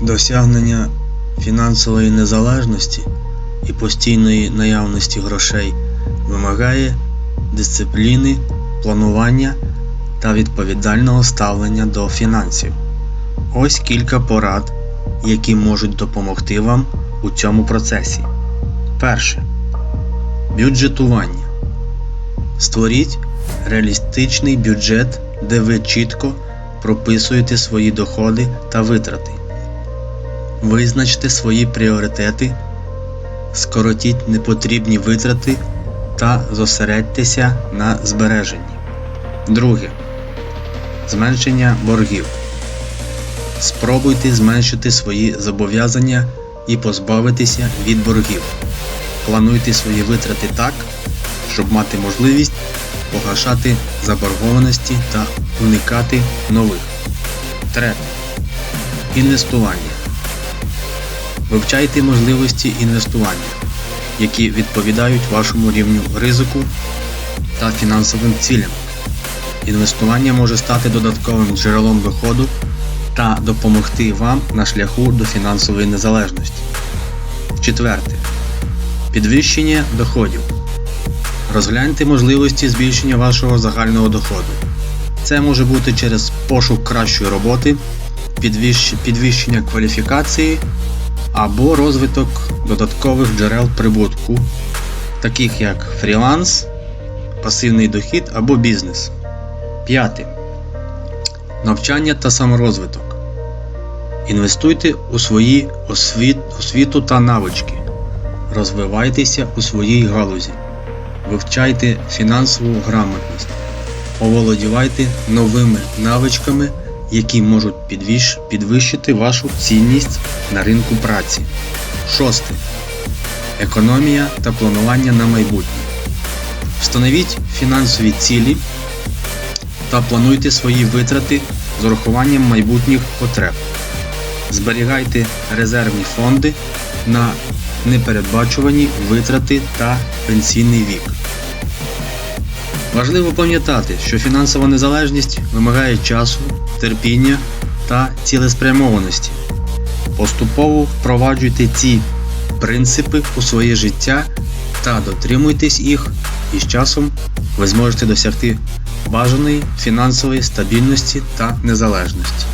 Досягнення фінансової незалежності і постійної наявності грошей вимагає дисципліни, планування та відповідального ставлення до фінансів. Ось кілька порад, які можуть допомогти вам у цьому процесі. Перше. Бюджетування. Створіть реалістичний бюджет, де ви чітко прописуєте свої доходи та витрати. Визначте свої пріоритети, скоротіть непотрібні витрати та зосередьтеся на збереженні. Друге. Зменшення боргів. Спробуйте зменшити свої зобов'язання і позбавитися від боргів. Плануйте свої витрати так, щоб мати можливість погашати заборгованості та уникати нових. Третє. Інвестування. Вивчайте можливості інвестування, які відповідають вашому рівню ризику та фінансовим цілям. Інвестування може стати додатковим джерелом доходу та допомогти вам на шляху до фінансової незалежності. Четверте. Підвищення доходів. Розгляньте можливості збільшення вашого загального доходу. Це може бути через пошук кращої роботи, підвищення кваліфікації або розвиток додаткових джерел прибутку, таких як фріланс, пасивний дохід або бізнес. П'яте. Навчання та саморозвиток. Інвестуйте у свої освіт, освіту та навички. Розвивайтеся у своїй галузі. Вивчайте фінансову грамотність. Оволодівайте новими навичками, які можуть підвищ- підвищити вашу цінність на ринку праці. Шосте. Економія та планування на майбутнє. Встановіть фінансові цілі та плануйте свої витрати з урахуванням майбутніх потреб. Зберігайте резервні фонди на непередбачувані витрати та пенсійний вік. Важливо пам'ятати, що фінансова незалежність вимагає часу, терпіння та цілеспрямованості. Поступово впроваджуйте ці принципи у своє життя та дотримуйтесь їх, і з часом ви зможете досягти бажаної фінансової стабільності та незалежності.